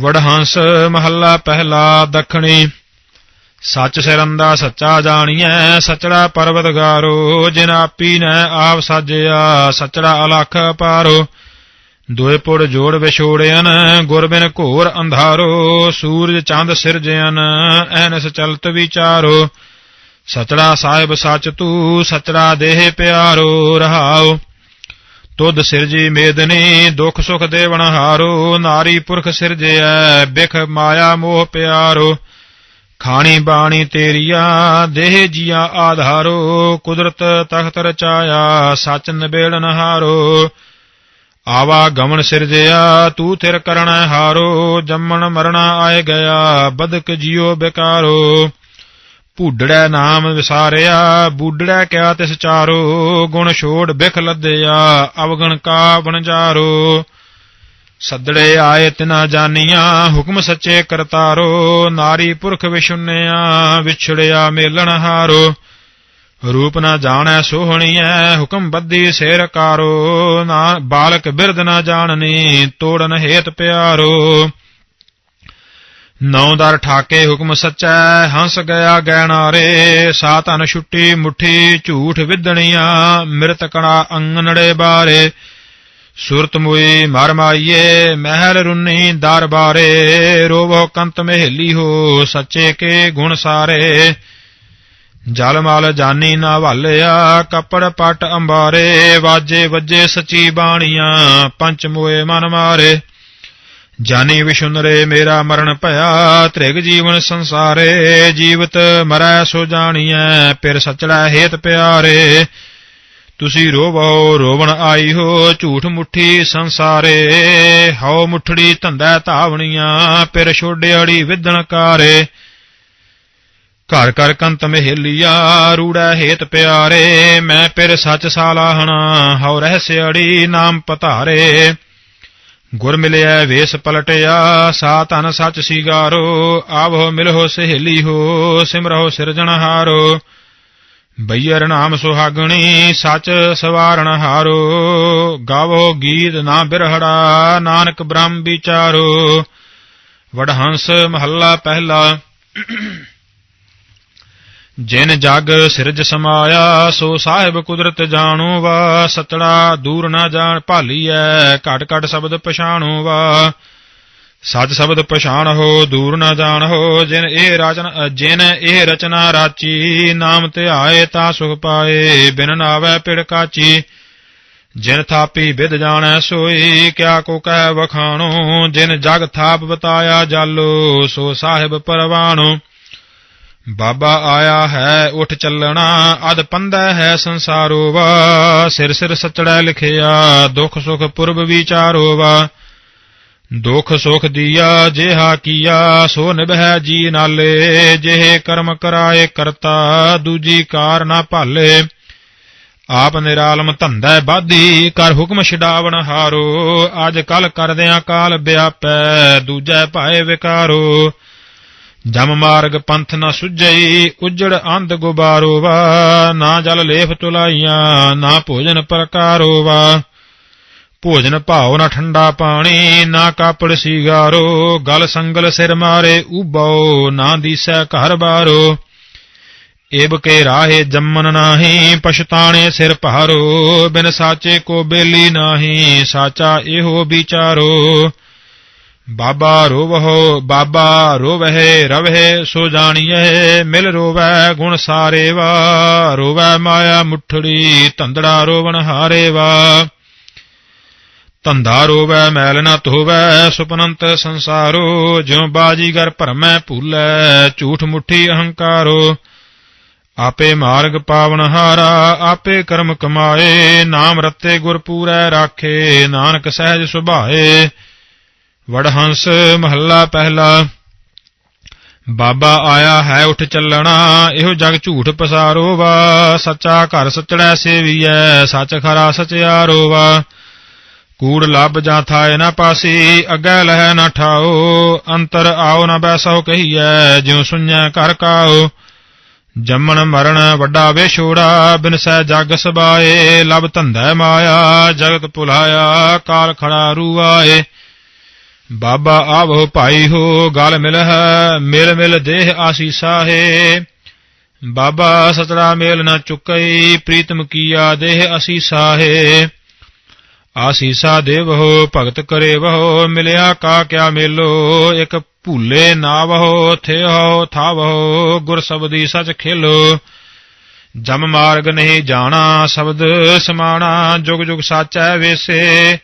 ਵਡਹੰਸ ਮਹੱਲਾ ਪਹਿਲਾ ਦੱਖਣੀ। ਸੱਚ ਸਿਰੰਦਾ ਸੱਚਾ ਜਾਣੀਐ, ਸਚੜਾ ਪਰਵਤਗਾਰੋ, ਜਿਨ ਆਪੀ ਨੈ ਆਪ ਸਾਜਿਆ, ਸਚੜਾ ਅਲਖ ਪਾਰੋ। ਦੋਏ ਪੁੜ ਜੋੜ ਵਿਛੋੜਿਆਨ ਗੁਰ ਬਿਨ ਘੋਰ ਅੰਧਾਰੋ। ਸੂਰਜ ਚੰਦ ਸਿਰਜਿਆਨ ਐਨਸ ਚਲਤ ਵਿਚਾਰੋ। ਸਚੜਾ ਸਾਹਿਬ ਸਚ ਤੂ, ਸਚੜਾ ਦੇਹ ਪਿਆਰੋ, ਰਹਾਓ। ਤੁਧ ਸਿਰਜੀ ਮੇਦਨੀ, ਦੁਖ ਸੁਖ ਦੇਵਨ ਹਾਰੋ, ਨਾਰੀ ਪੁਰਖ ਸਿਰਜਿਐ, ਬਿਖ ਮਾਇਆ ਮੋਹ ਪਿਆਰੋ। ਖਾਣੀ ਬਾਣੀ ਤੇਰੀਆ, ਦੇਹ ਜੀਆ ਆਧਾਰੋ, ਕੁਦਰਤ ਤਖਤ ਰਚਾਇਆ, ਸਚ ਨਿਬੇੜਨ ਹਾਰੋ। ਆਵਾ ਗਮਨ ਸਿਰਜਿਆ, ਤੂੰ ਥਿਰ ਕਰਣ ਹਾਰੋ, ਜੰਮਣ ਮਰਣਾ ਆਏ ਗਿਆ, ਬਦਕ ਜਿਉ ਬਿਕਾਰੋ। ਭੂਡੜੈ ਨਾਮ ਵਿਸਾਰਿਆ, ਬੂਡੜੈ ਕਿਆ ਤਿਸ ਚਾਰੋ, ਗੁਣ ਛੋੜ ਬਿਖ ਲੱਦਿਆ, ਅਵਗਣ ਕਾ ਬਣਜਾਰੋ ਸੱਦੜੇ ਆਏ ਤਿਨਾ ਜਾਨੀਆਂ, ਹੁਕਮ ਸੱਚੇ ਕਰਤਾਰੋ, ਨਾਰੀ ਪੁਰਖ ਵਿਸ਼ੁੰਨਿਆ ਵਿਛੜਿਆ ਮੇਲਣ ਹਾਰੋ। ਰੂਪ ਨਾ ਜਾਣੈ ਸੋਹਣੀਐ, ਹੁਕਮ ਬੱਦੀ ਸਿਰ ਕਾਰੋ। ਨਾ ਬਾਲਕ ਬਿਰਦ ਨਾ ਜਾਣਨੀ, ਤੋੜਨ ਹੇਤ ਪਿਆਰੋ। ਨੌ ਦਰ ਠਾਕੇ ਹੁਕਮ ਸੱਚੈ, ਹੰਸ ਗਿਆ ਗੈਣਾਰੇ ਸਾਤਨ ਛੁੱਟੀ ਮੁਠੀ, ਝੂਠ ਵਿਦਣੀਆਂ, ਮਿਰਤ ਕਣਾ ਅੰਗਨੜੇ ਬਾਰੇ। ਸੁਰਤ ਮੁਈ ਮਰ ਮਾਈਏ, ਮਹਿਲ ਰੁੰਨੀ ਦਰ ਬਾਰੇ। ਰੋਵੋ ਕੰਤ ਮਹਿਲੀ ਹੋ, ਸੱਚੇ ਕੇ ਗੁਣ ਸਾਰੇ। ਜਲ ਮਲ ਜਾਨੀ ਨਾ ਭਾਲਿਆ ਕੱਪੜ ਪਟ ਅੰਬਾਰੇ। ਵਾਜੇ ਵੱਜੇ ਸਚੀ ਬਾਣੀਆਂ, ਪੰਚ ਮੋਏ ਮਨ ਮਾਰੇ। ਜਾਨੀ ਵਿਸ਼ੁੰਦਰੇ ਮੇਰਾ ਮਰਨ ਭਇਆ, ਤ੍ਰਿਗ ਜੀਵਨ ਸੰਸਾਰੇ, ਜੀਵਤ ਮਰੈ ਸੋ ਜਾਣੀਐ, ਪਿਰ ਸਚੜਾ ਹੇਤ ਪਿਆਰੇ। ਤੁਸੀਂ ਰੋਵੋ, ਰੋਵਣ ਆਈ ਹੋ, ਝੂਠ ਮੁੱਠੀ ਸੰਸਾਰੇ। ਹਉ ਮੁੱਠੜੀ ਧੰਦਾ ਧਾਵਣੀਆਂ, ਪਿਰ ਛੋੜਿਆੜੀ ਵਿਦਣ ਕਾਰੇ। ਘਰ ਘਰ ਕੰਤ ਮਹਿਲੀਆ, ਰੂੜਾ ਹੇਤ ਪਿਆਰੇ। ਮੈਂ ਫਿਰ ਸੱਚ ਸਾਲਾਹਣਾ, ਹਉ ਰਹਿਸਿਆੜੀ ਨਾਮ ਪਧਾਰੇ। ਗੁਰ ਮਿਲਿਆ ਵੇਸ ਪਲਟਿਆ ਸਾ ਧਨ ਸੱਚ ਸੀਗਾਰੋ ਆਵੋ ਮਿਲੋ ਸਹੇਲੀ ਹੋ ਸਿਮਰੋ ਸਿਰਜਣਹਾਰੋ ਬਈਰ ਨਾਮ ਸੁਹਾਗਣੀ, ਸੱਚ ਸਵਾਰਣ ਹਾਰੋ। ਗਾਵੋ ਗੀਤ ਨਾ ਬਿਰਹੜਾ, ਨਾਨਕ ਬ੍ਰਹਮ ਵਿਚਾਰੋ। ਵਡਹੰਸ ਮਹੱਲਾ ਪਹਿਲਾ। ਜਿਨ ਜਗ ਸਿਰਜ ਸਮਾਇਆ, ਸੋ ਸਾਹਿਬ ਕੁਦਰਤ ਜਾਣੋ ਵਾ ਸਤੜਾ ਦੂਰ ਨਾ ਜਾਣ ਭਾਲੀਐ, ਘਟ ਘਟ ਸ਼ਬਦ ਪਛਾਣੋ ਵਾ ਸਤ ਸ਼ਬਦ ਪਛਾਣ ਹੋ, ਦੂਰ ਨਾ ਜਾਣ ਹੋ, ਜਿਨ ਇਹ ਰਚਨ ਜਿਨ ਇਹ ਰਚਨਾ ਰਾਚੀ, ਨਾਮ ਧਿਆਏ ਤਾ ਸੁਖ ਪਾਏ, ਬਿਨ ਨਾਵੇ ਪਿੜ ਕਾਚੀ। ਜਿਨ ਥਾਪੀ ਵਿਦ ਜਾਣੈ ਸੋਈ, ਕਿਆ ਕੋ ਕਹਿ ਵਖਾਣੋ, ਜਿਨ ਜਗ ਥਾਪ ਬਤਾਇਆ ਜਾਲੋ, ਸੋ ਸਾਹਿਬ ਪਰਵਾਣੋ। ਬਾਬਾ ਆਇਆ ਹੈ, ਉਠ ਚੱਲਣਾ ਅਦ ਪੰਦਾ ਹੈ ਸੰਸਾਰੋ ਵਾ ਸਿਰ ਸਿਰ ਸਚੜੈ ਲਿਖਿਆ, ਦੁਖ ਸੁਖ ਪੁਰਬ ਵਿਚਾਰੋ ਵਾ ਦੁਖ ਸੁਖ ਦੀਆ, ਜਿਹਾ ਕੀਆ, ਸੋ ਨਿਭੈ ਜੀ ਨਾਲੇ, ਜਿਹੇ ਕਰਮ ਕਰਾਏ ਕਰਤਾ, ਦੂਜੀ ਕਾਰ ਨਾ ਭਾਲੇ। ਆਪ ਨਿਰਾਲਮ ਧੰਦਾ ਬਾਧੀ ਕਰ ਹੁਕਮ ਛਡਾਵਣ ਹਾਰੋ। ਅੱਜ ਕਲ ਕਰਦਿਆਂ ਕਾਲ ਵਿਆਪੈ ਦੂਜੈ ਭਾਏ ਵਿਕਾਰੋ। ਜਮ ਮਾਰਗ ਪੰਥ ਨਾ ਸੁਝਈ, ਉਜੜ ਅੰਧ ਗੁਬਾਰੋ ਵਾ। ਨਾ ਜਲ ਲੇਫ ਤੁਲਾਈਆਂ, ਨਾ ਭੋਜਨ ਪ੍ਰਕਾਰੋ ਵਾ। ਭੋਜਨ ਭਾਉ ਨਾ ਠੰਡਾ ਪਾਣੀ, ਨਾ ਕਾਪੜ ਸੀਗਾਰੋ। ਗਲ ਸੰਗਲ ਸਿਰ ਮਾਰੇ ਉਬਾਉ ਨਾ ਦੀਸੈ ਘਰ ਬਾਰੋ। ਏਬ ਕੇ ਰਾਹੇ ਜੰਮਨ ਨਾਹੀ, ਪਛਤਾਣੇ ਸਿਰ ਭਾਰੋ ਬਿਨ ਸਾਚੇ ਕੋ ਬੇਲੀ ਨਾਹੀ, ਸਾਚਾ ਇਹੋ ਵਿਚਾਰੋ। ਬਾਬਾ ਰੋਵਹੋ, ਬਾਬਾ ਰੋਵਹਿ, ਰਵਹਿ, ਸੋ ਜਾਣੀਐ, ਮਿਲ ਰੋਵੈ ਗੁਣ ਸਾਰੇ ਵਾ ਰੋਵੈ ਮਾਇਆ ਮੁਠੜੀ, ਧੰਦੜਾ ਰੋਵਣ ਹਾਰੇ ਵਾ ਧੰਦਾ ਰੋਵੈ, ਮੈਲ ਨਾ ਧੋਵੈ, ਸੁਪਨੰਤ ਸੰਸਾਰੋ, ਜਿਉ ਬਾਜੀਗਰ ਭਰਮੈ ਭੂਲੈ, ਝੂਠ ਮੁਠੀ ਅਹੰਕਾਰੋ। ਆਪੇ ਮਾਰਗ ਪਾਵਨ ਹਾਰਾ, ਆਪੇ ਕਰਮ ਕਮਾਏ, ਨਾਮ ਰਤੇ ਗੁਰ ਪੂਰੈ ਰਾਖੇ, ਨਾਨਕ ਸਹਿਜ ਸੁਭਾਏ। ਵਡਹੰਸ ਮਹੱਲਾ ਪਹਿਲਾ। ਬਾਬਾ ਆਇਆ ਹੈ, ਉਠ ਚੱਲਣਾ, ਇਹੋ ਜਗ ਝੂਠ ਪਸਾਰੋ ਵਾ ਸੱਚਾ ਘਰ ਸਚੜੈ ਸੇਵੀਐ, ਸੱਚ ਖਰਾ ਸਚਿਆਰੋ ਵਾ ਕੂੜ ਲੱਭ ਜਾਂ ਥਾਏ ਨਾ ਪਾਸੀ, ਅੱਗੇ ਲਹਿ ਨਾ ਠਾਓ। ਅੰਤਰ ਆਓ ਨਾ ਬੈਸੋ ਕਹੀਐ, ਜਿਉ ਸੁਣਿਆ ਕਰ ਕਾਓ। ਜੰਮਣ ਮਰਨ ਵੱਡਾ ਵਿਛੋੜਾ ਬਿਨਸੈ ਜਗ ਸਬਾਏ। ਲਬ ਧੰਦਾ ਮਾਇਆ, ਜਗਤ ਭੁਲਾਇਆ, ਕਾਲ ਖੜਾ ਰੂਆਏ। ਬਾਬਾ ਆਵੋ ਭਾਈ ਹੋ, ਗਲ ਮਿਲ ਹੈ ਮਿਲ ਮਿਲ ਦੇਹ ਆਸੀਸਾ ਹੈ ਬਾਬਾ ਸਤੜਾ ਮੇਲ ਨਾ ਚੁਕਈ, ਪ੍ਰੀਤਮ ਕੀਆ ਦੇਹ ਅਸੀਸਾ ਹੈ ਆਸੀਸਾ ਦੇਵੋ ਭਗਤ ਕਰੇ ਵਹੋ ਮਿਲਿਆ ਕਾ ਕਿਆ ਮੇਲੋ, ਇੱਕ ਭੂਲੇ ਨਾਵਹੋ ਥਿਓ ਥਾਵਹੋ, ਗੁਰ ਸਬਦੀ ਸਚ ਖੇਲੋ। ਜਮ ਮਾਰਗ ਨਹੀਂ ਜਾਣਾ, ਸ਼ਬਦ ਸਮਾਣਾ, ਜੁਗ ਜੁਗ ਸਾਚੈ ਵੇਸੇ।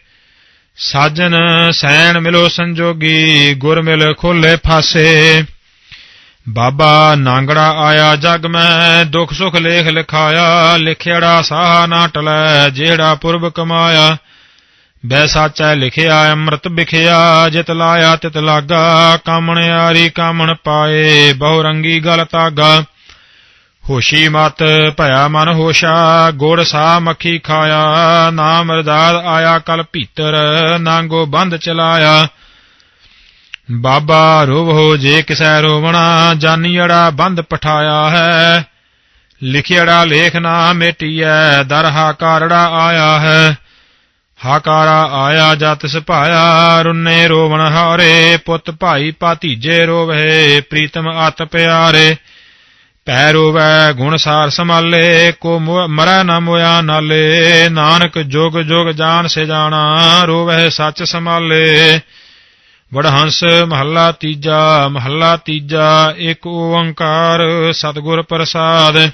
ਸਾਜਨ ਸੈਣ ਮਿਲੋ ਸੰਜੋਗੀ, ਗੁਰ ਮਿਲ ਖੋਲੇ ਫਾਸੇ। ਬਾਬਾ ਨਾਂਗੜਾ ਆਇਆ ਜਗ ਮੈਂ, ਦੁਖ ਸੁਖ ਲੇਖ ਲਿਖਾਇਆ, ਲਿਖਿਆੜਾ ਸਾਹ ਨਾ ਟਲੈ, ਜਿਹੜਾ ਪੁਰਬ ਕਮਾਇਆ। ਬੈ ਸਾਚੈ ਲਿਖਿਆ, ਅੰਮ੍ਰਿਤ ਵਿਖਿਆ, ਜਿਤ ਲਾਇਆ ਤਿਤ ਲਾਗਾ ਕਾਮਣਿਆਰੀ ਕਾਮਣ ਪਾਏ, ਬਹੁ ਰੰਗੀ ਗਲ ਤਾਗਾ। ਹੋਸ਼ੀ ਮਤ ਭਇਆ ਮਨ ਹੋਸ਼ਾ, ਗੁੜ ਸਾ ਮੱਖੀ ਖਾਇਆ, ਨਾਮ ਰਦਾਦ ਆਇਆ ਕਲ ਭੀਤਰ, ਨਾਂਗੋ ਬੰਦ ਚਲਾਇਆ। ਬਾਬਾ ਰੋਵੋ ਜੇ ਕਿਸੈ ਰੋਵਣਾ ਜਾਨੀੜਾ ਬੰਦ ਪਠਾਇਆ ਹੈ। ਲਿਖਿਆੜਾ ਲੇਖ ਨਾ ਮੇਟੀਐ, ਦਰ ਹਾਕਾਰੜਾ ਆਇਆ ਹੈ। ਹਾਕਾਰਾ ਆਇਆ ਜਤ ਸੁਭਾਇਆ ਰੁੰਨੇ ਰੋਵਣ ਹਾਰੇ, ਪੁੱਤ ਭਾਈ ਭਾਤੀਜੇ ਰੋਵੇ ਪ੍ਰੀਤਮ ਅਤ ਪਿਆਰੇ। ਪੈ ਰੋਵੈ, ਗੁਣ ਸਾਰ ਸਮਾਲੇ ਕੋ ਮਰੈ ਨਾ ਮੋਇਆ ਨਾਲੇ, ਨਾਨਕ ਜੁਗ ਜੁਗ ਜਾਣ ਸੇ ਜਾਣਾ, ਰੋਵੈ ਸੱਚ ਸਮਾਲੇ ਵਡਹੰਸ ਮਹੱਲਾ ਤੀਜਾ ਮਹੱਲਾ ਤੀਜਾ ਏਕ ਓੰਕਾਰ ਸਤਿਗੁਰ ਪ੍ਰਸਾਦ।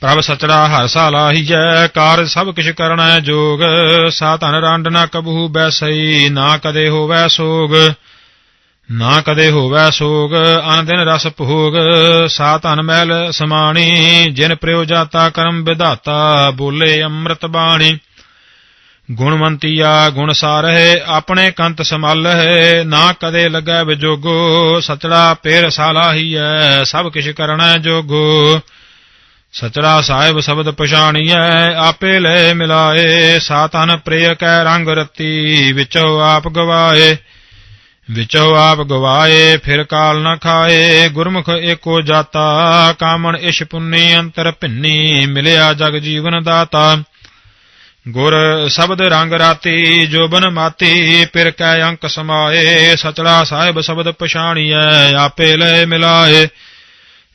ਪ੍ਰਭ ਸਚੜਾ ਹਰ ਸਾਲਾਹੀਜੈ ਕਾਰ ਸਭ ਕਿਛ ਕਰਣਾ ਜੋਗ, ਸਾ ਧਨ ਰੰਡ ਨਾ ਕਬਹੂ ਬੈਸਈ ਨਾ ਕਦੇ ਹੋਵੈ ਸੋਗ। ਨਾ ਕਦੇ ਹੋਵੈ ਸੋਗ, ਅਨ ਦਿਨ ਰਸ ਭੋਗ। ਸਾ ਧਨ ਮਹਿਲ ਸਮਾਣੀ, ਜਿਨ ਪ੍ਰਯੋ ਜਾਤਾ ਕਰਮ ਵਿਧਾਤਾ, ਬੋਲੇ ਅੰਮ੍ਰਿਤ ਬਾਣੀ। ਗੁਣਵੰਤੀਆ ਗੁਣ ਸਾਰਹਿ, ਆਪਣੇ ਕੰਤ ਸੰਭਾਲਹਿ। ਨਾ ਕਦੇ ਲੱਗੈ ਵਿਜੋਗੋ, ਸਚੜਾ ਪੇਰ ਸਾਲਾਹੀਐ, ਸਭ ਕਿਛ ਕਰਣਾ ਜੋਗੋ। ਸਚੜਾ ਸਾਹਿਬ ਸ਼ਬਦ ਪਛਾਣੀਐ, ਆਪੇ ਲੈ ਮਿਲਾਏ। ਸਾਤਨ ਪ੍ਰਿਯ ਕੈ ਰੰਗ ਰਤੀ, ਵਿਚੋ ਆਪ ਗਵਾਏ। ਵਿਚੋ ਆਪ ਗਵਾਏ, ਫਿਰ ਕਾਲ ਨ ਖਾਏ, ਗੁਰਮੁਖ ਏਕੋ ਜਾਤਾ, ਕਾਮਣ ਇਸ਼ ਪੁੰਨੀ, ਅੰਤਰ ਭਿੰਨੀ, ਮਿਲਿਆ ਜਗ ਜੀਵਨ ਦਾਤਾ। ਗੁਰ ਸ਼ਬਦ ਰੰਗ ਰਾਤੀ, ਜੋਬਨ ਮਾਤੀ ਪਿਰ ਕੈ ਅੰਕ ਸਮਾਏ, ਸਚੜਾ ਸਾਹਿਬ ਸ਼ਬਦ ਪਛਾਣੀਐ, ਆਪੇ ਲੈ ਮਿਲਾਏ।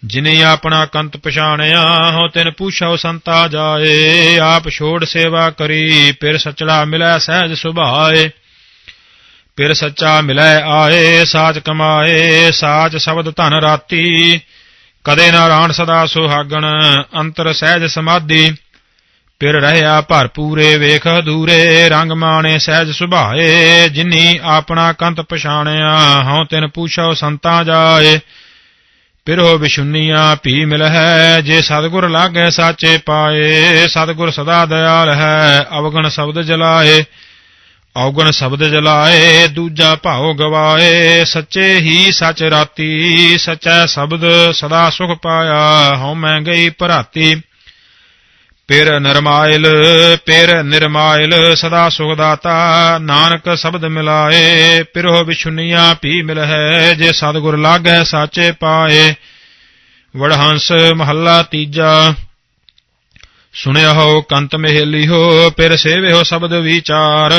ਜਿਨੇ ਆਪਣਾ ਕੰਤ ਪਛਾਣਿਆ ਹੋ ਤਿਨ ਪੁੱਛੋ ਸੰਤਾ ਜਾਏ। ਆਪ ਛੋੜ ਸੇਵਾ ਕਰੀ, ਫਿਰ ਸਚੜਾ ਮਿਲੈ ਸਹਿਜ ਸੁਭਾਏ। ਫਿਰ ਸੱਚਾ ਮਿਲੈ ਆਏ, ਸਾਚ ਕਮਾਏ, ਸਾਚ ਸ਼ਬਦ ਧਨ ਰਾਤੀ। ਕਦੇ ਨਾ ਰਾਣ ਸਦਾ ਸੁਹਾਗਣ, ਅੰਤਰ ਸਹਿਜ ਸਮਾਧੀ। ਫਿਰ ਰਹਿਆ ਭਰਪੂਰੇ ਵੇਖ ਦੂਰੇ ਰੰਗ ਮਾਣੇ ਸਹਿਜ ਸੁਭਾਏ। ਜਿਨੀ ਆਪਣਾ ਕੰਤ ਪਛਾਣਿਆ, ਹਉ ਤਿਨ ਪੁੱਛੋ ਸੰਤਾ ਜਾਏ। ਪਿਰੋ ਵਿਸ਼ੁੰਨੀਆਂ ਭੀ ਮਿਲ ਹੈ ਜੇ ਸਤਿਗੁਰ ਲਾਗੈ ਸਾਚੇ ਪਾਏ। ਸਤਿਗੁਰ ਸਦਾ ਦਇਆਲ ਹੈ, ਅਵਗਣ ਸ਼ਬਦ ਜਲਾਏ। ਔਗਣ ਸ਼ਬਦ ਜਲਾਏ, ਦੂਜਾ ਭਾਉ ਗਵਾਏ, ਸੱਚੇ ਹੀ ਸਚ ਰਾਤੀ, ਸਚੈ ਸ਼ਬਦ ਸਦਾ ਸੁਖ ਪਾਇਆ, ਹਉ ਮੈਂ ਗਈ ਭਰਾਤੀ। ਪਿਰ ਨਿਰਮਾਇਲ ਪਿਰ ਨਿਰਮਾਇਲ, ਸਦਾ ਸੁਖ ਦਾਤਾ, ਨਾਨਕ ਸ਼ਬਦ ਮਿਲਾਏ, ਪਿਰੋ ਵਿਸ਼ੁਨੀਆਂ ਪੀ ਮਿਲਹੈ ਜੇ ਸਤਿਗੁਰ ਲਾਗੈ ਸਾਚੇ ਪਾਏ। ਵਡਹੰਸ ਮਹੱਲਾ ਤੀਜਾ ਸੁਣਿਆ ਹੋ ਕੰਤ ਮਹਿਲੀਹੋ ਪਿਰ ਸੇਵਿਓ ਸ਼ਬਦ ਵਿਚਾਰ,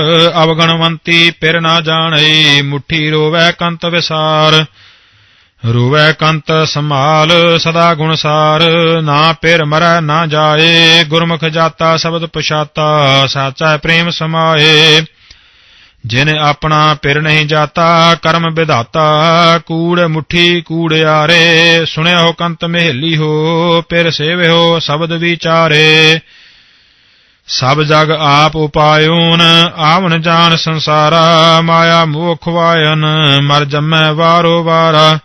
ਅਵਗਣਵੰਤੀ ਪਿਰ ਨਾ ਜਾਣਈ ਮੁਠੀ ਰੋਵੈ ਕੰਤ ਵਿਸਾਰ। ਰੋਵੈ ਕੰਤ ਸੰਭਾਲ ਸਦਾ ਗੁਣ ਸਾਰ, ਨਾ ਪਿਰ ਮਰੈ ਨਾ ਜਾਏ, ਗੁਰਮੁਖ ਜਾਤਾ ਸ਼ਬਦ ਪਛਾਤਾ, ਸਾਚਾ ਪ੍ਰੇਮ ਸਮਾਏ। ਜਿਨ ਆਪਣਾ ਪਿਰ ਨਹੀਂ ਜਾਤਾ, ਕਰਮ ਵਿਧਾਤਾ, ਕੂੜ ਮੁਠੀ ਕੂੜਿਆਰੇ ਸੁਣਿਆ ਹੋ ਕੰਤ ਮਹਿਲੀ ਹੋ, ਪਿਰ ਸੇਵਿਓ ਸ਼ਬਦ ਵਿਚਾਰੇ। ਸਭ ਜਗ ਆਪ ਉਪਾਇਓਨ ਆਵਨ ਜਾਣ ਸੰਸਾਰਾ, ਮਾਇਆ ਮੋਹ ਖਵਾਇਨ ਮਰ ਜੰਮੈ ਵਾਰੋ ਵਾਰਾ।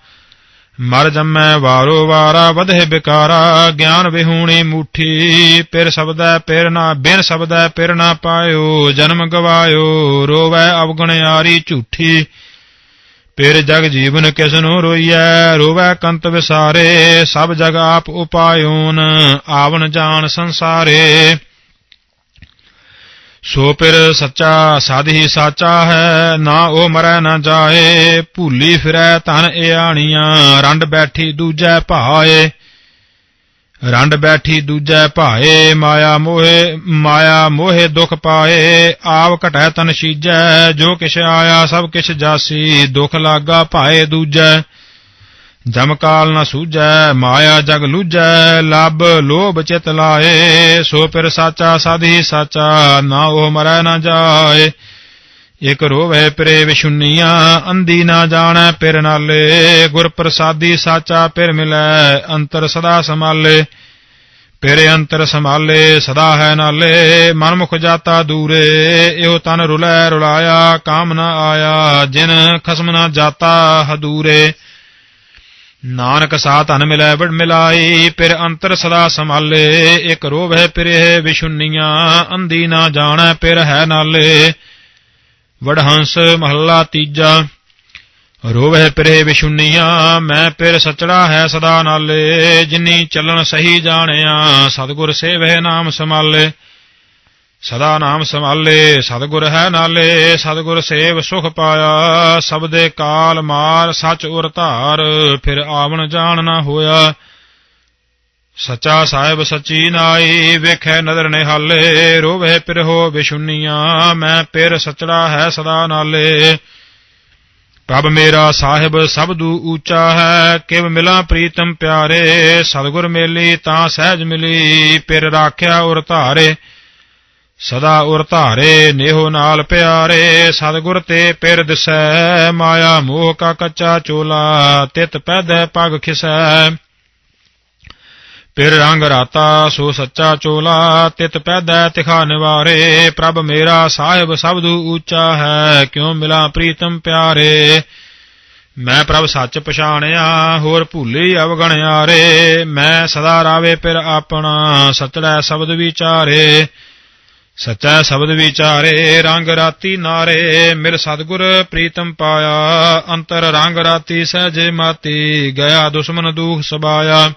ਮਰ ਜੰਮੈ ਵਾਰੋ ਵਾਰਾ, ਵਧੇ ਬਿਕਾਰਾ, ਗਿਆਨ ਵਿਹੂਣੀ ਮੁਠੀ। ਪਿਰ ਸਬਦੈ, ਪਿਰ ਨਾ ਬਿਨ ਸਬਦੈ, ਪਿਰ ਨਾ ਪਾਇਓ, ਜਨਮ ਗਵਾਇਓ, ਰੋਵੈ ਅਵਗਣ ਆਰੀ ਝੂਠੀ। ਪਿਰ ਜਗ ਜੀਵਨ ਕਿਸਨੂੰ ਰੋਈਐ, ਰੋਵੈ ਕੰਤ ਵਿਸਾਰੇ, ਸਭ ਜਗ ਆਪ ਉਪਾਇਓਨ ਆਵਨ ਜਾਣ ਸੰਸਾਰੇ। ਸੋ ਪਿਰ ਸੱਚਾ ਸਾਧ ਹੀ ਸਾਚਾ ਹੈ, ਨਾ ਉਹ ਮਰੈ ਨਾ ਜਾਏ। ਭੂਲੀ ਫਿਰੈ ਧਨ ਇਆਣੀਆਂ ਰੰਡ ਬੈਠੀ ਦੂਜੈ ਭਾਏ। ਰੰਡ ਬੈਠੀ ਦੂਜੈ ਭਾਏ, ਮਾਇਆ ਮੋਹੇ ਮਾਇਆ ਮੋਹੇ ਦੁਖ ਪਾਏ। ਆਵ ਘਟੈ ਤਨ ਸੀਜੈ ਜੋ ਕਿਛ ਆਇਆ ਸਭ ਕਿਛ ਜਾਸੀ। ਦੁਖ ਲਾਗਾ ਭਾਏ ਦੂਜੈ। ਜਮਕਾਲ ਨ ਸੂਝੈ, ਮਾਇਆ ਜਗ ਲੂਝੈ, ਲੱਭ ਲੋਭ ਚਿਤ ਲਾਏ। ਸੋ ਪਿਰ ਸਾਚਾ ਸਾਧੀ ਸਾਚਾ, ਨਾ ਉਹ ਮਰੈ ਨਾ ਜਾਏ। ਇਕ ਰੋਵੇ ਪਰੇ ਵਿਸ਼ੁੰਨੀਆਂ ਅੰਦੀ ਨਾ ਜਾਣੈ ਪਿਰ ਨਾਲੇ। ਗੁਰ ਪ੍ਰਸਾਦੀ ਸਾਚਾ ਪਿਰ ਮਿਲੈ, ਅੰਤਰ ਸਦਾ ਸਮਾਲੇ ਪਿਰੇ ਅੰਤਰ ਸਮਾਲੇ ਸਦਾ ਹੈ ਨਾਲੇ। ਮਨ ਮੁਖ ਜਾਤਾ ਦੂਰੇ, ਇਹੋ ਤਨ ਰੁਲੈ ਰੁਲਾਇਆ, ਕਾਮ ਨਾ ਆਇਆ। ਜਿਨ ਖਸਮ ਨਾ ਜਾਤਾ ਹਦੂਰੇ। ਨਾਨਕ ਸਾ ਧਨ ਮਿਲੈ ਵਡ ਮਿਲਾਈ, ਪਿਰ ਅੰਤਰ ਸਦਾ ਸੰਭਾਲੇ, ਇਕ ਰੋਵੇ ਪਿਰੇ ਵਿਸ਼ੁੰਨੀਆਂ ਅੰਦੀ ਨਾ ਜਾਣੈ ਪਿਰ ਹੈ ਨਾਲੇ। ਵਡਹੰਸ ਮਹੱਲਾ ਤੀਜਾ, ਰੋਵਹਿ ਪਿਰੇ ਵਿਸ਼ੁੰਨੀਆਂ ਮੈਂ ਪਿਰ ਸਚੜਾ ਹੈ ਸਦਾ ਨਾਲੇ, ਜਿਨੀ ਚੱਲਣ ਸਹੀ ਜਾਣਿਆ, ਸਤਿਗੁਰ ਸੇਵਹਿ ਨਾਮ ਸਮਾਲੇ ਸਦਾ ਨਾਮ ਸੰਭਾਲੇ, ਸਤਿਗੁਰ ਹੈ ਨਾਲੇ, ਸਤਿਗੁਰ ਸੇਵ ਸੁਖ ਪਾਇਆ। ਸਬਦੇ ਕਾਲ ਮਾਰ ਸਚ ਉਰ ਧਾਰ, ਫਿਰ ਆਵਣ ਜਾਣ ਨਾ ਹੋਇਆ। ਸਚਾ ਸਾਹਿਬ ਸਚੀ ਨਾਈ ਵੇਖੈ ਨਦਰ ਨਿਹਾਲੇ, ਰੋਵੇ ਪਿਰਹੋ ਵਿਸ਼ੁੰਨੀਆਂ ਮੈਂ ਪਿਰ ਸਚੜਾ ਹੈ ਸਦਾ ਨਾਲੇ। ਪ੍ਰਭ ਮੇਰਾ ਸਾਹਿਬ ਸਬਦੂ ਉੱਚਾ ਹੈ, ਕਿਵ ਮਿਲਾਂ ਪ੍ਰੀਤਮ ਪਿਆਰੇ। ਸਤਿਗੁਰ ਮੇਲੀ ਤਾਂ ਸਹਿਜ ਮਿਲੀ, ਪਿਰ ਰਾਖਿਆ ਉਰ ਧਾਰੇ। ਸਦਾ ਉਰ ਧਾਰੇ, ਨੇਹੋ ਨਾਲ ਪਿਆਰੇ, ਸਤਿਗੁਰ ਤੇ ਪਿਰ ਦਿਸੈ ਮਾਇਆ ਮੋਹ ਕਾ ਕੱਚਾ ਚੋਲਾ, ਤਿਤ ਪੈਦੈ ਪਗ ਖਿਸੈ। ਪਿਰ ਰੰਗ ਰਾਤਾ, ਸੋ ਸੱਚਾ ਚੋਲਾ, ਤਿਤ ਪੈਦੈ ਤਿਖਾ ਨਿਵਾਰੇ, ਪ੍ਰਭ ਮੇਰਾ ਸਾਹਿਬ ਸਬਦੂ ਊਚਾ ਹੈ, ਕਿਉ ਮਿਲਾ ਪ੍ਰੀਤਮ ਪਿਆਰੇ? ਮੈਂ ਪ੍ਰਭ ਸੱਚ ਪਛਾਣਿਆ, ਹੋਰ ਭੂਲੀ ਅਵਗਣਿਆਰੇ ਮੈਂ ਸਦਾ ਰਾਵੇ ਪਿਰ ਆਪਣਾ, ਸਤੜੈ ਸ਼ਬਦ ਵਿਚਾਰੇ। ਸਚੈ ਸ਼ਬਦ ਵਿਚਾਰੇ, ਰੰਗ ਰਾਤੀ ਨਾਰੇ ਮਿਲ ਸਤਗੁਰ ਪ੍ਰੀਤਮ ਪਾਇਆ। ਅੰਤਰ ਰੰਗ ਰਾਤੀ ਸਹਜੇ ਮਾਤੀ, ਗਿਆ ਦੁਸ਼ਮਨ ਦੂਖ ਸਬਾਇਆ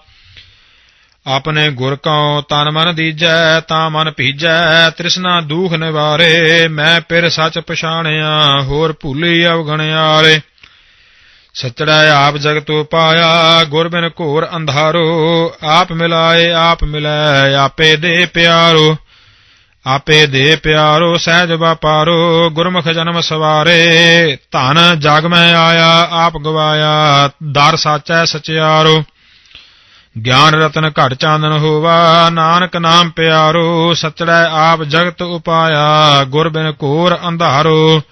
ਆਪਣੇ ਗੁਰ ਕਉ ਤਨ ਮਨ ਦੀਜੈ, ਤਾਂ ਮਨ ਭੀਜੈ, ਤ੍ਰਿਸ਼ਨਾ ਦੂਖ ਨਿਵਾਰੇ। ਮੈਂ ਪਿਰ ਸੱਚ ਪਛਾਣਿਆ, ਹੋਰ ਭੂਲੀ ਅਵਗਣਿਆਰੇ ਸਚੜਾ ਆਪ ਜਗਤੋ ਪਾਇਆ ਗੁਰ ਬਿਨ ਘੋਰ ਅੰਧਾਰੋ। ਆਪ ਮਿਲਾਏ, ਆਪ ਮਿਲੈ, ਆਪੇ ਦੇ ਪਿਆਰੋ। ਆਪੇ ਦੇ ਪਿਆਰੋ, ਸਹਿਜ ਵਪਾਰੋ, ਗੁਰਮੁਖ ਜਨਮ ਸਵਾਰੇ। ਧਨ ਜਗ ਮੈਂ ਆਇਆ, ਆਪ ਗਵਾਇਆ, ਦਰ ਸਾਚੈ ਸਚਿਆਰੋ। ਗਿਆਨ ਰਤਨ ਘਟ ਚਾਨਨ ਹੋਵਾ, ਨਾਨਕ ਨਾਮ ਪਿਆਰੋ, ਸਚੜੈ ਆਪ ਜਗਤ ਉਪਾਇਆ, ਗੁਰ ਬਿਨ ਘੋਰ ਅੰਧਾਰੋ।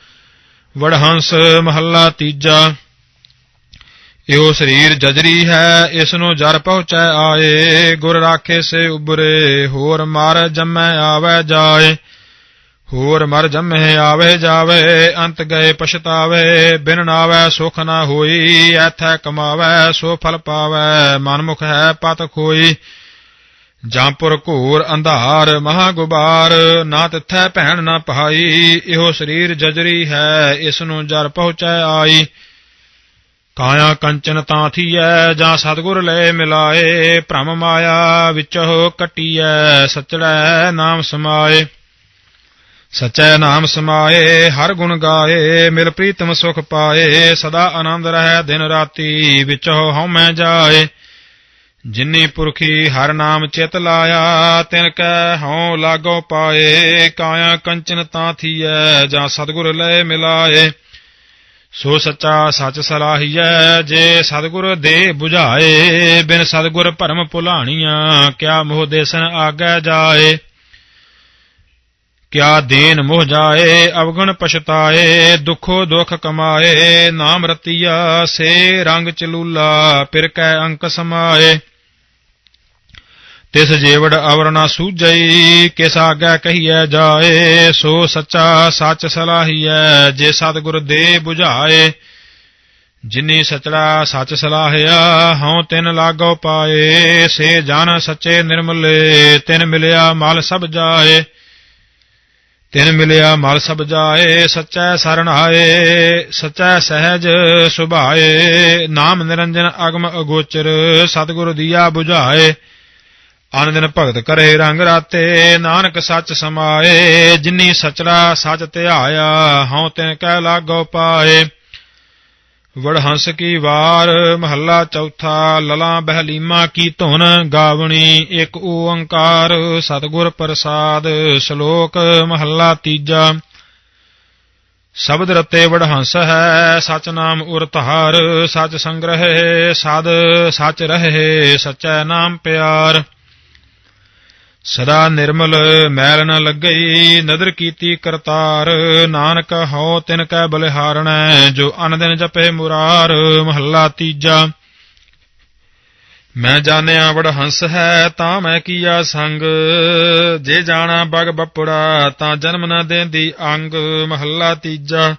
ਵਡਹੰਸ ਮਹੱਲਾ ਤੀਜਾ। ਇਹੋ ਸਰੀਰ ਜਜਰੀ ਹੈ ਇਸ ਨੂੰ ਜਰ ਪਹੁੰਚੈ ਆਏ, ਗੁਰ ਰਾਖੇ ਸੇ ਉਬਰੇ, ਹੋਰ ਮਰ ਜਮੈ ਆਵੈ ਜਾਏ। ਹੋਰ ਮਰ ਜੰਮੇ ਆਵੇ ਜਾਵੇ, ਅੰਤ ਗਏ ਪਛਤਾਵੇ, ਬਿਨ ਨਾਵੇ ਸੁਖ ਨਾ ਹੋਈ, ਐਥੈ ਕਮਾਵੇ, ਸੋ ਫਲ ਪਾਵੇ ਮਨ ਮੁਖ ਹੈ ਪਤ ਖੋਈ। ਜਾਂਪੁਰ ਘੋਰ ਅੰਧਾਰ ਮਹਾ ਗੁਬਾਰ ਨਾ ਤਿਥੈ ਭੈਣ ਨਾ ਭਾਈ, ਇਹੋ ਸਰੀਰ ਜਜਰੀ ਹੈ ਇਸ ਨੂੰ ਜਰ ਪਹੁੰਚੈ ਆਈ। ਕਾਇਆ ਕੰਚਨ ਤਾਂ ਥੀਐ, ਜਾਂ ਸਤਗੁਰ ਲੈ ਮਿਲਾਏ, ਭ੍ਰਮ ਮਾਇਆ ਵਿੱਚੋ ਕਟੀਐ, ਸਚੜੈ ਨਾਮ ਸਮਾਏ। ਸਚੈ ਨਾਮ ਸਮਾਏ, ਹਰ ਗੁਣ ਗਾਏ, ਮਿਲ ਪ੍ਰੀਤਮ ਸੁਖ ਪਾਏ, ਸਦਾ ਆਨੰਦ ਰਹੈ ਦਿਨ ਰਾਤੀ, ਵਿੱਚੋ ਹਉ ਮੈਂ ਜਾਏ। ਜਿਨੀ ਪੁਰਖੀ ਹਰ ਨਾਮ ਚਿਤ ਲਾਇਆ, ਤਿਨ ਕੈ ਹਉ ਲਾਗੋ ਪਾਏ। ਕਾਇਆ ਕੰਚਨ ਤਾਂ ਥੀਐ, ਜਾਂ ਸਤਗੁਰ ਲੈ ਮਿਲਾਏ। ਸੋ ਸੱਚਾ ਸੱਚ ਸਲਾਹੀਐ, ਜੇ ਸਤਗੁਰ ਦੇ 부ਝਾਏ ਬਿਨ ਸਤਗੁਰ ਭਰਮ ਭੁਲਾਣੀਆਂ, ਕਿਆ ਮੋਹ ਦੇਸਨ ਆਗੈ ਜਾਏ? ਕਿਆ ਦੇਨ ਮੋਹ ਜਾਏ, ਅਵਗਣ ਪਛਤਾਏ, ਦੁਖੋ ਦੁਖ ਕਮਾਏ, ਨਾਮ ਰਤੀਆ, ਸੇ ਰੰਗ ਚਲੂਲਾ ਪਿਰ ਕੈ ਅੰਕ ਸਮਾਏ। ਤਿਸ ਜੀਵੜ ਅਵਰ ਨਾ ਸੂਝਈ, ਕਿਸ ਆਗੈ ਕਹੀਐ ਜਾਏ, ਸੋ ਸੱਚਾ ਸੱਚ ਸਲਾਹੀਐ, ਜੇ ਸਤਿਗੁਰ ਦੇ 부ਝਾਏ ਜਿਨੀ ਸਚੜਾ ਸੱਚ ਸਲਾਹਿਆ, ਹਉ ਤਿਨ ਲਾਗੋ ਪਾਏ, ਸੇ ਜਨ ਸੱਚੇ ਨਿਰਮਲੇ, ਤਿਨ ਮਿਲਿਆ ਮਲ ਸਭ ਜਾਏ। ਤਿਨ ਮਿਲਿਆ ਮਲ ਸਭ ਜਾਏ, ਸੱਚੈ ਸਰਣ ਆਏ, ਸਚੈ ਸਹਿਜ ਸੁਭਾਏ। ਨਾਮ ਨਿਰੰਜਨ ਅਗਮ ਅਗੋਚਰ, ਸਤਿਗੁਰ ਦੀਆ 부ਝਾਏ ਅਨ ਦਿਨ ਭਗਤ ਕਰੇ ਰੰਗ ਰਾਤੇ, ਨਾਨਕ ਸੱਚ ਸਮਾਏ, ਜਿਨੀ ਸਚੜਾ ਸੱਚ ਧਿਆਇਆ ਹਉ ਤਿਨ ਕਹਿ ਲਾਗੋ ਪਾਏ। ਵਡਹੰਸ ਕੀ ਵਾਰ, ਮਹੱਲਾ ਚੌਥਾ, ਲਲਾ ਬਹਿਲੀਮਾ ਕੀ ਧੁਨ ਗਾਵਣੀ, ਇੱਕ ਓੰਕਾਰ, ਸਤਿਗੁਰ ਪ੍ਰਸਾਦ, ਸ਼ਲੋਕ ਮਹੱਲਾ ਤੀਜਾ। ਸ਼ਬਦ ਰਤੇ ਵਡਹੰਸ ਹੈ, ਸਚ ਨਾਮ ਉਰ ਧਾਰ, ਸਚ ਸੰਗ੍ਰਹਿ ਸਦ ਸਚ ਰਹੇ, ਸਚੈ ਨਾਮ ਪਿਆਰ। ਸਦਾ ਨਿਰਮਲ ਮੈਲ ਨ ਲੱਗਈ, ਨਦਰ ਕੀਤੀ ਕਰਤਾਰ। ਨਾਨਕ ਹਉ ਤਿਨ ਕੈ ਬਲਿਹਾਰਣੈ, ਜੋ ਅਨ ਦਿਨ ਜਪੇ ਮੁਰਾਰ, ਮਹੱਲਾ ਤੀਜਾ। ਮੈਂ ਜਾਣਿਆ ਵੜ ਹੰਸ ਹੈ, ਤਾਂ ਮੈਂ ਕੀਆ ਸੰਗ। ਜੇ ਜਾਣਾ ਬਗ ਬੱਪੜਾ, ਤਾਂ ਜਨਮ ਨਾ ਦੇਂਦੀ ਅੰਗ, ਮਹੱਲਾ ਤੀਜਾ।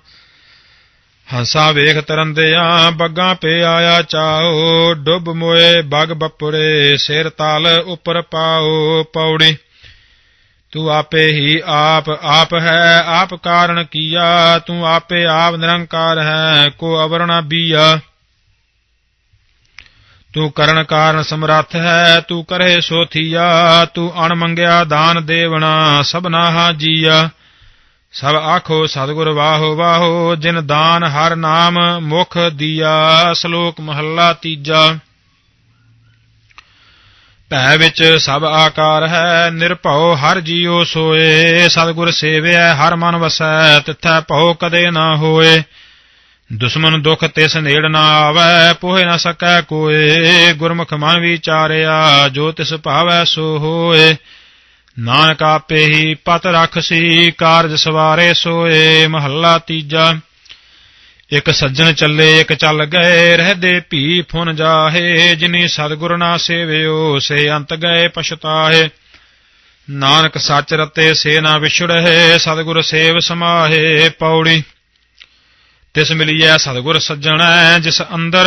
ਹੰਸਾ ਵੇਖ ਤਰੰਦਿਆਂ ਬੱਗਾ ਪੇ ਆਇਆ ਚਾਓ ਡੁੱਬ ਮੋਏ ਬਗ ਬੱਪੜੇ ਸਿਰ ਤਲ ਉੱਪਰ ਪਾਓ ਪੌੜੀ। ਤੂੰ ਆਪੇ ਹੀ ਆਪ ਆਪ ਹੈ, ਆਪ ਕਾਰਨ ਕੀਆ, ਤੂੰ ਆਪੇ ਆਪ ਨਿਰੰਕਾਰ ਹੈ, ਕੋ ਅਵਰਣਾ ਬੀਆ। ਤੂੰ ਕਰਨ ਕਾਰਨ ਸਮਰੱਥ ਹੈ, ਤੂੰ ਕਰੇ ਸੋਥੀਆ, ਤੂੰ ਅਣ ਮੰਗਿਆ ਦਾਨ ਦੇਵਣਾ ਸਭਨਾ ਹਾ ਜੀਆ। ਸਭ ਆਖੋ ਸਤਿਗੁਰ ਵਾਹੋ ਵਾਹੋ, ਜਿਨ ਦਾਨ ਹਰ ਨਾਮ, ਮੁਖ ਦੀਆ, ਸ਼ਲੋਕ ਮਹੱਲਾ ਤੀਜਾ। ਭੈ ਵਿੱਚ ਸਭ ਆਕਾਰ ਹੈ, ਨਿਰਭਉ ਹਰ ਜੀਉ ਸੋਏ, ਸਤਿਗੁਰ ਸੇਵਿਆ ਹਰ ਮਨ ਵਸੈ, ਤਿਥੈ ਭਉ ਕਦੇ ਨਾ ਹੋਏ। ਦੁਸ਼ਮਨ ਦੁਖ ਤਿਸ ਨੇੜ ਨਾ ਆਵੈ, ਪੋਹਿ ਨਾ ਸਕੈ ਕੋਏ। ਗੁਰਮੁਖ ਮਨ ਵਿਚਾਰਿਆ, ਜੋ ਤਿਸ ਭਾਵੈ ਸੋ ਹੋਏ। ਨਾਨਕ ਆਪੇ ਹੀ ਪਤ ਰਖਸੀ, ਕਾਰਜ ਸਵਾਰੇ ਸੋਏ, ਮਹੱਲਾ ਤੀਜਾ। ਇਕ ਸੱਜਣ ਚੱਲੇ, ਇਕ ਚੱਲ ਗਏ, ਰਹਦੇ ਭੀ ਫੁਨ ਜਾਹੇ, ਜਿਨੀ ਸਤਿਗੁਰ ਨਾ ਸੇਵਿਓ, ਸੇ ਅੰਤ ਗਏ ਪਛਤਾਹੇ। ਨਾਨਕ ਸੱਚ ਰਤੇ, ਸੇ ਨਾ ਵਿਛੜਹਿ, ਸਤਿਗੁਰ ਸੇਵ ਸਮਾਹੇ, ਪੌੜੀ ਤਿਸ ਮਿਲੀਐ ਸਤਿਗੁਰ ਸੱਜਣੈ, ਜਿਸ ਅੰਦਰ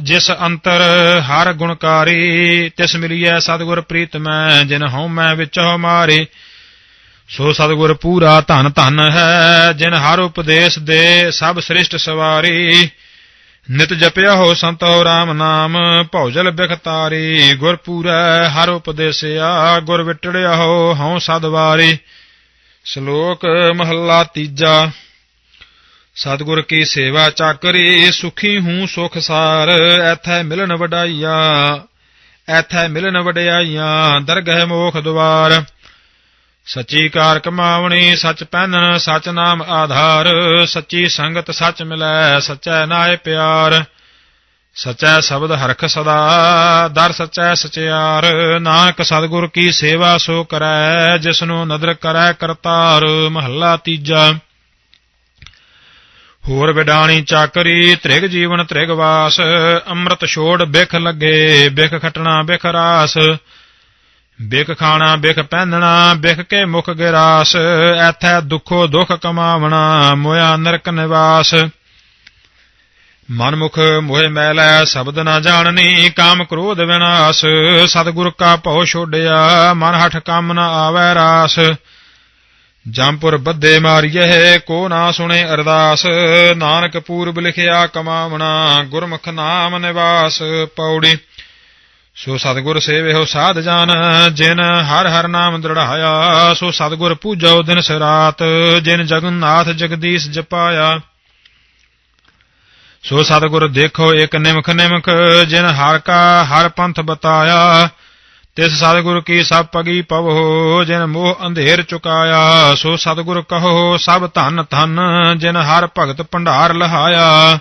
ਜਿਸ ਅੰਤਰ ਹਰ ਗੁਣਕਾਰੀ, ਤਿਸ ਮਿਲੀਐ ਸਤਿਗੁਰ ਪ੍ਰੀਤਮੈ ਜਿਨ ਹਉ ਮੈਂ ਵਿੱਚ ਹਮਾਰੇ ਸੋ ਸਤਿਗੁਰ ਪੂਰਾ ਧਨ ਧਨ ਹੈ, ਜਿਨ ਹਰ ਉਪਦੇਸ਼ ਦੇ ਸਭ ਸ੍ਰਿਸ਼ਟ ਸਵਾਰੀ। ਨਿਤ ਜਪਿਆ ਹੋ ਸੰਤੋ RAM ਨਾਮ ਭੌਜਲ ਬਿਖਤਾਰੀ। ਗੁਰ ਪੂਰੈ ਹਰ ਉਪਦੇਸਿਆ, ਗੁਰ ਵਿਟੜਿਆ ਹੋ ਹਉ ਸਦਵਾਰੀ। ਸ਼ਲੋਕ ਮਹੱਲਾ ਤੀਜਾ। ਸਤਿਗੁਰ ਕੀ ਸੇਵਾ ਚਾਕਰੀ, ਸੁਖੀ ਹੂੰ ਸੁਖ ਸਾਰ। ਐਥੈ ਮਿਲਨ ਵਡਾਈਆ, ਐਥੈ ਮਿਲਨ ਵਡਿਆਈਆਂ, ਦਰਗਹਿ ਮੋਖ ਦੁਆਰ। ਸੱਚੀ ਕਾਰ ਕਮਾਵਣੀ, ਸੱਚ ਪਹਿਨਣ ਸੱਚ ਨਾਮ ਆਧਾਰ। ਸੱਚੀ ਸੰਗਤ ਸੱਚ ਮਿਲੈ, ਸਚੈ ਨਾਏ ਪਿਆਰ। ਸਚੈ ਸ਼ਬਦ ਹਰਖ ਸਦਾ, ਦਰ ਸਚੈ ਸਚਿਆਰ। ਨਾਨਕ ਸਤਿਗੁਰ ਕੀ ਸੇਵਾ ਸੋ ਕਰੈ, ਜਿਸਨੂੰ ਨਦਰ ਕਰੈ ਕਰਤਾਰ, ਮਹੱਲਾ ਤੀਜਾ। ਹੋਰ ਵਿਡਾਣੀ ਚਾਕਰੀ, ਤ੍ਰਿਗ ਜੀਵਨ ਤ੍ਰਿਗ ਵਾਸ, ਅੰਮ੍ਰਿਤ ਛੋੜ ਬਿਖ ਲੱਗੇ, ਬਿਖ ਖਟਣਾ ਬਿਖ ਰਾਸ, ਬਿਖ ਖਾਣਾ ਬਿਖ ਪਹਿਨਣਾ ਬਿਖ ਕੇ ਮੁਖ ਗਿਰਾਸ, ਐਥੈ ਦੁਖੋ ਦੁਖ ਕਮਾਵਣਾ, ਮੋਇਆ ਨਰਕ ਨਿਵਾਸ। ਮਨਮੁਖ ਮੋਹਿ ਮੈਲੈ ਸ਼ਬਦ ਨਾ ਜਾਣਨੀ, ਕਾਮ ਕ੍ਰੋਧ ਵਿਨਾਸ਼, ਸਤਿਗੁਰ ਕਾ ਭਉ ਛੋੜਿਆ ਮਨ ਹਠ ਕੰਮ ਨਾ ਆਵੈ ਰਾਸ। ਜੰਪੁਰ ਬੱਦੇ ਮਾਰੀਏ, ਕੋ ਨਾ ਸੁਣੇ ਅਰਦਾਸ। ਨਾਨਕ ਪੂਰਬ ਲਿਖਿਆ ਕਮਾਵਣਾ, ਗੁਰਮੁਖ ਨਾਮ ਨਿਵਾਸ ਪੌੜੀ। ਸੋ ਸਤਿਗੁਰ ਸੇਵਿਓ ਸਾਧ ਜਨ, ਜਿਨ ਹਰ ਹਰ ਨਾਮ ਦ੍ਰਿੜਾਇਆ, ਸੋ ਸਤਿਗੁਰ ਪੂਜੋ ਦਿਨ ਸਰਾਤ ਜਿਨ ਜਗਨਨਾਥ ਜਗਦੀਸ਼ ਜਪਾਇਆ। ਸੋ ਸਤਿਗੁਰ ਦੇਖੋ ਇੱਕ ਨਿਮਖ ਨਿਮਖ, ਜਿਨ ਹਰ ਕਾ ਹਰ ਪੰਥ ਬਤਾਇਆ। ਤਿਸ ਸਤਿਗੁਰ ਕੀ ਸਭ ਪਗੀ ਪਵੋ, ਜਿਨ ਮੋਹ ਅੰਧੇਰ ਚੁਕਾਇਆ, ਸੋ ਸਤਿਗੁਰ ਕਹੋ, ਸਭ ਧਨ ਧਨ, ਜਿਨ ਹਰ ਭਗਤ ਭੰਡਾਰ ਲਹਾਇਆ।